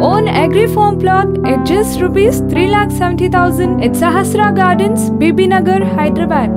own agri farm plot at just rupees 3,70,000 at Sahasra Gardens, Bibinagar, Hyderabad.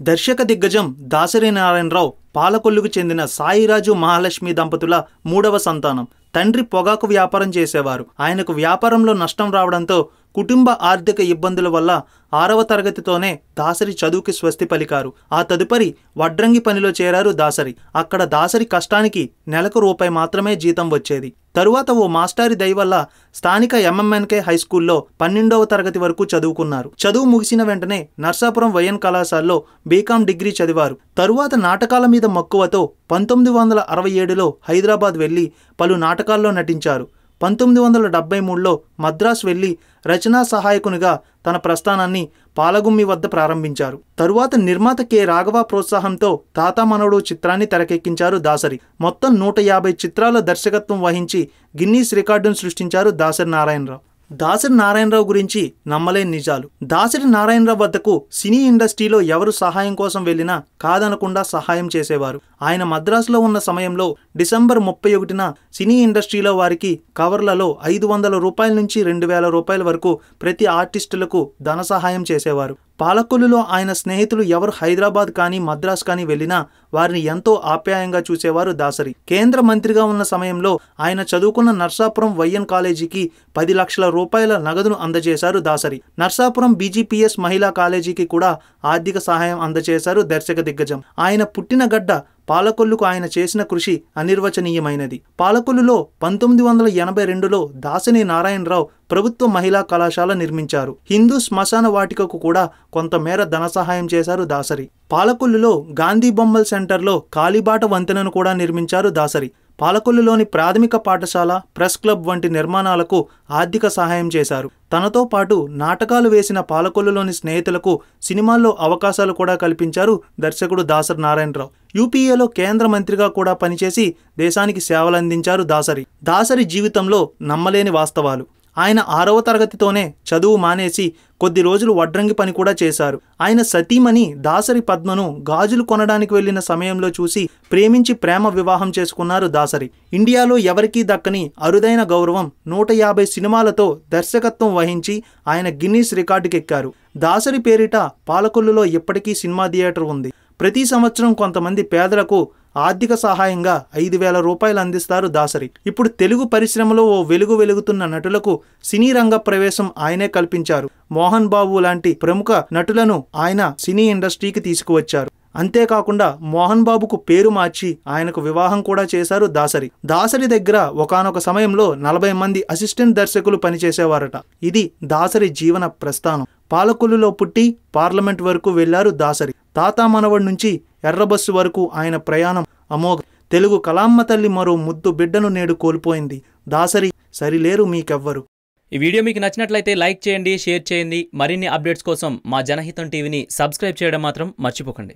దర్శక దిగ్గజం దాసరి నారాయణరావు పాలకొల్లుకు చెందిన సాయిరాజు మహాలక్ష్మి దంపతుల మూడవ సంతానం తండ్రి పొగాకు వ్యాపారం చేసేవారు ఆయనకు వ్యాపారంలో నష్టం రావడంతో కుటుంబ ఆర్థిక ఇబ్బందుల వల్ల ఆరవ తరగతితోనే దాసరి చదువుకి స్వస్తి పలికారు. ఆ తదుపరి వడ్రంగి పనిలో చేరారు దాసరి. అక్కడ దాసరి కష్టానికి నెలకు రూపాయి మాత్రమే జీతం వచ్చేది. తరువాత ఓ మాస్టారి దయ వల్ల స్థానిక ఎంఎంఎన్కే హై స్కూల్లో పన్నెండవ తరగతి వరకు చదువుకున్నారు. చదువు ముగిసిన వెంటనే నర్సాపురం వైఎన్ కళాశాలలో బీకాం డిగ్రీ చదివారు. తరువాత నాటకాల మీద మక్కువతో పంతొమ్మిది వందల అరవై ఏడులో హైదరాబాద్ వెళ్ళి పలు నాటకాల్లో నటించారు. పంతొమ్మిది వందల డెబ్బై మూడులో మద్రాస్ వెళ్ళి రచనా సహాయకునిగా తన ప్రస్థానాన్ని పాలగుమ్మి వద్ద ప్రారంభించారు. తరువాత నిర్మాత కె. రాఘవ ప్రోత్సాహంతో తాత మనవడు చిత్రాన్ని తెరకెక్కించారు దాసరి. మొత్తం నూట యాభై చిత్రాల దర్శకత్వం వహించి గిన్నీస్ రికార్డును సృష్టించారు దాసరి నారాయణరావు. దాసరి నారాయణరావు గురించి నమ్మలేని నిజాలు. దాసరి నారాయణరావు వద్దకు సినీ ఇండస్ట్రీలో ఎవరు సహాయం కోసం వెళ్ళినా కాదనకుండా సహాయం చేసేవారు. ఆయన మద్రాసులో ఉన్న సమయంలో డిసెంబర్ ముప్పై ఒకటిన సినీ ఇండస్ట్రీలో వారికి కవర్లలో ఐదు వందల రూపాయల నుంచి రెండు వేల రూపాయల వరకు ప్రతి ఆర్టిస్టులకు ధన సహాయం చేసేవారు. పాలకొల్లులో ఆయన స్నేహితులు ఎవరు హైదరాబాద్ కానీ మద్రాస్ కానీ వెళ్ళినా వారిని ఎంతో ఆప్యాయంగా చూసేవారు దాసరి. కేంద్ర మంత్రిగా ఉన్న సమయంలో ఆయన చదువుకున్న నర్సాపురం వైఎన్ కాలేజీకి పది లక్షల రూపాయల నగదును అందజేశారు దాసరి. నర్సాపురం బీజీపీఎస్ మహిళా కాలేజీకి కూడా ఆర్థిక సహాయం అందజేశారు దర్శక దిగ్గజం. ఆయన పుట్టిన గడ్డ పాలకొల్లుకు ఆయన చేసిన కృషి అనిర్వచనీయమైనది. పాలకొల్లులో పంతొమ్మిది వందల ఎనభై రెండులో దాసని నారాయణరావు ప్రభుత్వ మహిళా కళాశాల నిర్మించారు. హిందూ శ్మశాన వాటికకు కూడా కొంతమేర ధన సహాయం చేశారు దాసరి. పాలకొల్లులో గాంధీ బొమ్మల్ సెంటర్లో కాలిబాట వంతెనను కూడా నిర్మించారు దాసరి. పాలకొల్లులోని ప్రాథమిక పాఠశాల ప్రెస్ క్లబ్ వంటి నిర్మాణాలకు ఆర్థిక సహాయం చేశారు. తనతో పాటు నాటకాలు వేసిన పాలకొల్లులోని స్నేహితులకు సినిమాల్లో అవకాశాలు కూడా కల్పించారు దర్శకుడు దాసరి నారాయణరావు. యూపీఏలో కేంద్ర మంత్రిగా కూడా పనిచేసి దేశానికి సేవలందించారు దాసరి. దాసరి జీవితంలో నమ్మలేని వాస్తవాలు. ఆయన ఆరవ తరగతితోనే చదువు మానేసి కొద్ది రోజులు వడ్రంగి పని కూడా చేశారు. ఆయన సతీమణి దాసరి పద్మను గాజులు కొనడానికి వెళ్ళిన సమయంలో చూసి ప్రేమించి ప్రేమ వివాహం చేసుకున్నారు దాసరి. ఇండియాలో ఎవరికీ దక్కని అరుదైన గౌరవం నూట యాభై సినిమాలతో దర్శకత్వం వహించి ఆయన గిన్నీస్ రికార్డుకెక్కారు. దాసరి పేరిట పాలకొల్లులో ఇప్పటికీ సినిమా థియేటర్ ఉంది. ప్రతి సంవత్సరం కొంతమంది పేదలకు ఆర్థిక సహాయంగా ఐదు వేల రూపాయలు అందిస్తారు దాసరి. ఇప్పుడు తెలుగు పరిశ్రమలో ఓ వెలుగు వెలుగుతున్న నటులకు సినీ రంగ ప్రవేశం ఆయనే కల్పించారు. మోహన్ బాబు లాంటి ప్రముఖ నటులను ఆయన సినీ ఇండస్ట్రీకి తీసుకువచ్చారు. అంతేకాకుండా మోహన్ బాబుకు పేరు మార్చి ఆయనకు వివాహం కూడా చేశారు దాసరి. దాసరి దగ్గర ఒకానొక సమయంలో నలభై మంది అసిస్టెంట్ దర్శకులు పనిచేసేవారట. ఇది దాసరి జీవన ప్రస్థానం. పాలకొల్లులో పుట్టి పార్లమెంట్ వరకు వెళ్ళారు దాసరి. తాతా మనవడి నుంచి ఎర్రబస్సు వరకు ఆయన ప్రయాణం అమోఘ తెలుగు కలామ్మ తల్లి మరో ముద్దు బిడ్డను నేడు కోల్పోయింది. దాసరి సరిలేరు మీకెవ్వరు. ఈ వీడియో మీకు నచ్చినట్లయితే లైక్ చేయండి షేర్ చేయండి. మరిన్ని అప్డేట్స్ కోసం మా జనహితం టీవీని సబ్స్క్రైబ్ చేయడం మాత్రం మర్చిపోకండి.